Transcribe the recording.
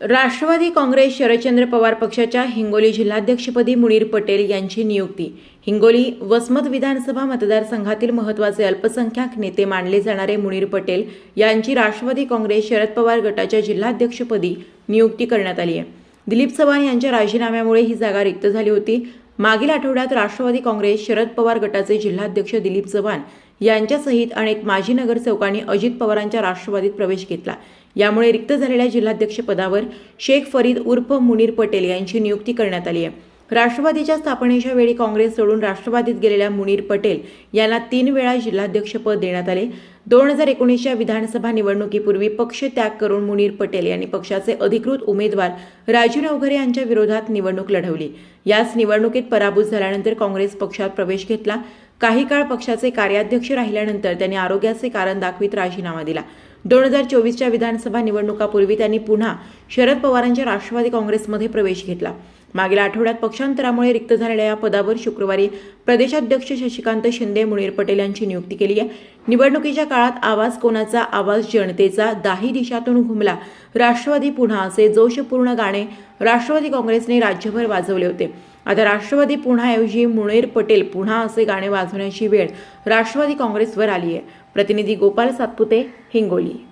राष्ट्रवादी काँग्रेस शरदचंद्र पवार पक्षाच्या हिंगोली जिल्हाध्यक्षपदी मुनीर पटेल यांची नियुक्ती. हिंगोली वसमत विधानसभा मतदारसंघातील महत्त्वाचे अल्पसंख्याक नेते मानले जाणारे मुनीर पटेल यांची राष्ट्रवादी काँग्रेस शरद पवार गटाच्या जिल्हाध्यक्षपदी नियुक्ती करण्यात आली आहे. दिलीप चव्हाण यांच्या राजीनाम्यामुळे ही जागा रिक्त झाली होती. मागील आठवड्यात राष्ट्रवादी काँग्रेस शरद पवार गटाचे जिल्हाध्यक्ष दिलीप चव्हाण यांच्यासहित अनेक माजी नगरसेवकांनी अजित पवारांच्या राष्ट्रवादीत प्रवेश घेतला. यामुळे रिक्त झालेल्या जिल्हाध्यक्षपदावर शेख फरीद उर्फ मुनीर पटेल यांची नियुक्ती करण्यात आली आहे. राष्ट्रवादीच्या स्थापनेच्या वेळी काँग्रेस सोडून राष्ट्रवादीत गेलेल्या मुनीर पटेल यांना तीन वेळा जिल्हाध्यक्षपद देण्यात आले. दोन हजार एकोणीसच्या विधानसभा निवडणुकीपूर्वी पक्ष त्याग करून मुनीर पटेल यांनी पक्षाचे अधिकृत उमेदवार राजू नवघरे यांच्या विरोधात निवडणूक लढवली. याच निवडणुकीत पराभूत झाल्यानंतर काँग्रेस पक्षात प्रवेश घेतला. काही काळ पक्षाचे कार्याध्यक्ष राहिल्यानंतर त्यांनी आरोग्याचे कारण दाखवित राजीनामा दिला. दोन हजार चोवीसच्या विधानसभा निवडणुकापूर्वी त्यांनी पुन्हा शरद पवारांच्या राष्ट्रवादी काँग्रेसमध्ये प्रवेश घेतला. मागील आठवड्यात पक्षांतरामुळे रिक्त झालेल्या या पदावर शुक्रवारी प्रदेशाध्यक्ष शशिकांत शिंदे मुनीर पटेल यांची नियुक्ती केली आहे. निवडणुकीच्या काळात आवाज कोणाचा आवाज जनतेचा दाही दिशातून घुमला. राष्ट्रवादी पुन्हा असे जोशपूर्ण गाणे राष्ट्रवादी काँग्रेसने राज्यभर वाजवले होते. आता राष्ट्रवादी पुन्हाऐवजी मुनीर पटेल पुन्हा असे गाणे वाजवण्याची वेळ राष्ट्रवादी काँग्रेसवर आली आहे. प्रतिनिधी गोपाल सातपुते हिंगोली.